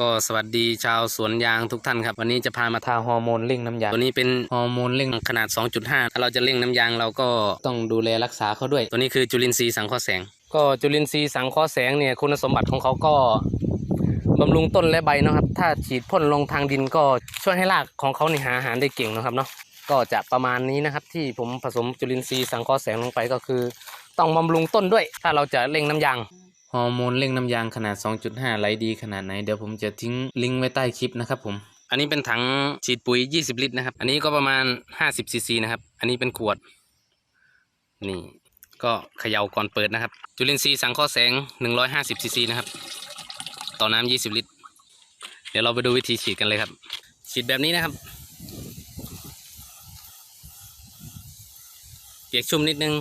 ก็สวัสดีชาวสวนยางทุกท่านครับ วันนี้จะพามาทาฮอร์โมนเร่งน้ำยางตัวนี้เป็นฮอร์โมนเร่งขนาด 2.5 ถ้าเราจะเร่งน้ำยางเราก็ต้องดูแลรักษาเขาด้วย ตัวนี้คือจุลินทรีย์สังเคราะห์แสง ก็จุลินทรีย์สังเคราะห์แสงเนี่ยคุณสมบัติของเขาก็บำรุงต้นและใบนะครับ ถ้าฉีดพ่นลงทางดินก็ช่วยให้รากของเขาเนี่หาอาหารได้เก่งนะครับเนาะก็จะประมาณนี้นะครับ ที่ผมผสมจุลินทรีย์สังเคราะห์แสงลงไปก็คือ ต้องบำรุงต้นด้วย ถ้าเราจะเร่งน้ำยาง ฮอร์โมนเร่งน้ำยางขนาด 2.5 ไหลดีขนาดไหน เดี๋ยวผมจะทิ้งลิงก์ไว้ใต้คลิปนะครับผม อันนี้เป็นถังฉีดปุ๋ย 20 ลิตรนะครับ อันนี้ก็ประมาณ 50ซีซีนะครับ อันนี้เป็นขวด นี่ก็เขย่าก่อนเปิดนะครับ จุลินทรีย์สังเคราะห์แสง 150ซีซีนะครับ ต่อน้ำ20 ลิตร เดี๋ยวเราไปดูวิธีฉีดกันเลยครับ ฉีดแบบนี้นะครับ เปียกชุ่มนิดนึง